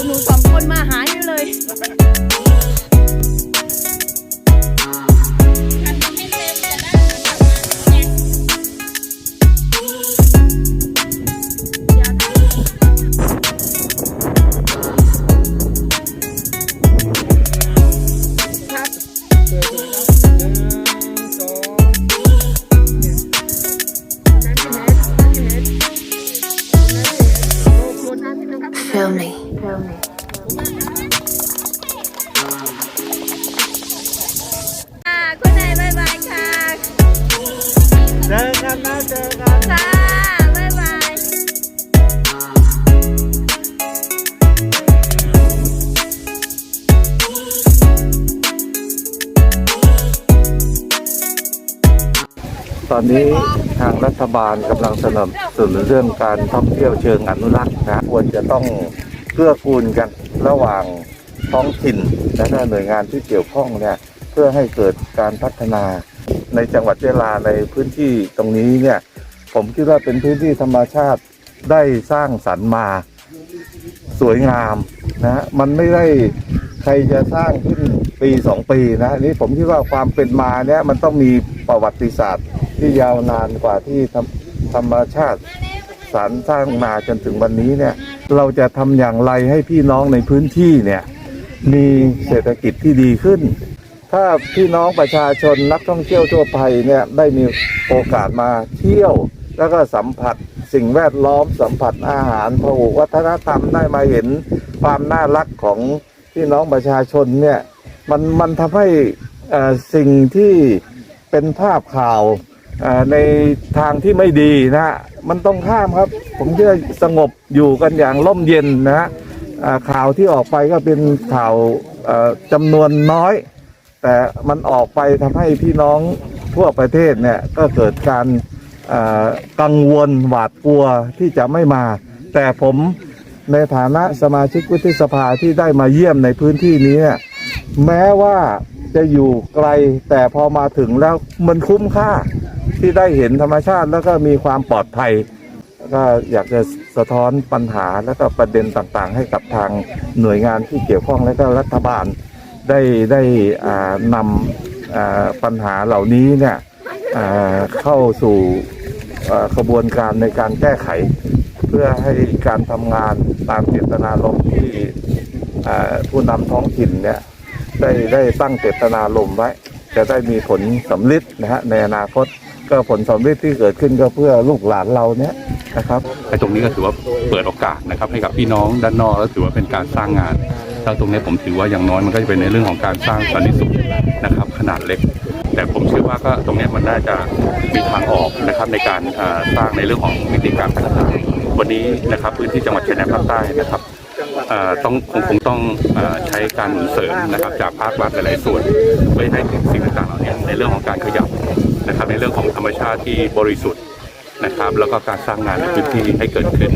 กับหนูสองคนมาหายู่เลย Feel me. Feel. À, cô này bye bye Khang. Chờ Khang đã, chờ Khang. Khang, bye bye. Tạm biệt. ทางรัฐบาลกำลังสนับสนุนเรื่องการท่องเที่ยวเชิงอนุรักษ์นะควรจะต้องเกื้อกูลกันระหว่างท้องถิ่นและหน่วยงานที่เกี่ยวข้องเนี่ยเพื่อให้เกิดการพัฒนาในจังหวัดยะลาในพื้นที่ตรงนี้เนี่ยผมคิดว่าเป็นพื้นที่ธรรมชาติได้สร้างสรรค์มาสวยงามนะฮะมันไม่ได้ใครจะสร้างขึ้น ปีสองปีนะนี่ผมคิดว่าความเป็นมาเนี่ยมันต้องมีประวัติศาสตร์ที่ยาวนานกว่าที่ธรรมธรมชาติสรรสร้างมาจนถึงวันนี้เนี่ย เราจะทำอย่างไรให้พี่น้องในพื้นที่เนี่ยมีเศรษฐกิจที่ดีขึ้น ถ้าพี่น้องประชาชนนักท่องเที่ยวทั่วไปเนี่ยได้มีโอกาสมาเที่ยว แล้วก็สัมผัสสิ่งแวดล้อมสัมผัสอาหารพหุวัฒนธรรมได้มาเห็นความน่ารักของพี่น้องประชาชนเนี่ย มันมันทำให้สิ่งที่เป็นภาพข่าวในทางที่ไม่ดีนะฮะมันต้องข้ามครับ ผมเชื่อสงบอยู่กันอย่างร่มเย็นนะฮะข่าวที่ออกไปก็เป็นข่าวจำนวนน้อย แต่มันออกไปทำให้พี่น้องทั่วประเทศเนี่ยก็เกิดการกังวลหวาดกลัวที่จะไม่มา แต่ผมในฐานะสมาชิกวุฒิสภาที่ได้มาเยี่ยมในพื้นที่นี้เนี่ย แม้ว่าจะอยู่ไกลแต่พอมาถึงแล้วมันคุ้มค่าที่ได้เห็นธรรมชาติแล้วก็มีความปลอดภัย ก็อยากจะสะท้อนปัญหาและก็ประเด็นต่างๆ ให้กับทางหน่วยงานที่เกี่ยวข้องและก็รัฐบาลได้ได้นำปัญหาเหล่านี้เนี่ยเข้าสู่อ่าขบวนการในการแก้ไข เพื่อให้การทำงานตามเจตนารมณ์ที่ผู้นำท้องถิ่นเนี่ย ได้ได้ตั้งเจตนารมณ์ไว้ จะได้มีผลสำลิดนะฮะในอนาคตก็ผลสำลิดที่เกิดขึ้นก็เพื่อลูกหลานเราเนี่ยนะครับไอ้ตรงนี้ก็ถือว่าเปิดโอกาสนะครับ ให้กับพี่น้องด้านนอกแล้วถือว่าเป็นการสร้างงานแล้วตรงนี้ผมถือว่าอย่างน้อยมันก็จะเป็นในเรื่องของการสร้างสันติสุขนะครับ ขนาดเล็ก แต่ผมเชื่อว่าก็ตรงนี้มันน่าจะมีทางออกนะครับในการสร้างในเรื่องของมิติการพัฒนาวันนี้นะครับพื้นที่จังหวัดชายแดนภาคใต้นะครับ ต้องคงคงต้องอใช้การหนุนเสริมนะครับ จากภาครัฐหลายๆส่วนเพื่อให้สิ่งต่างๆเหล่านี้ในเรื่องของการขยับนะครับ ในเรื่องของธรรมชาติที่บริสุทธิ์นะครับ แล้วก็การสร้างงานในพื้นที่ให้เกิดขึ้น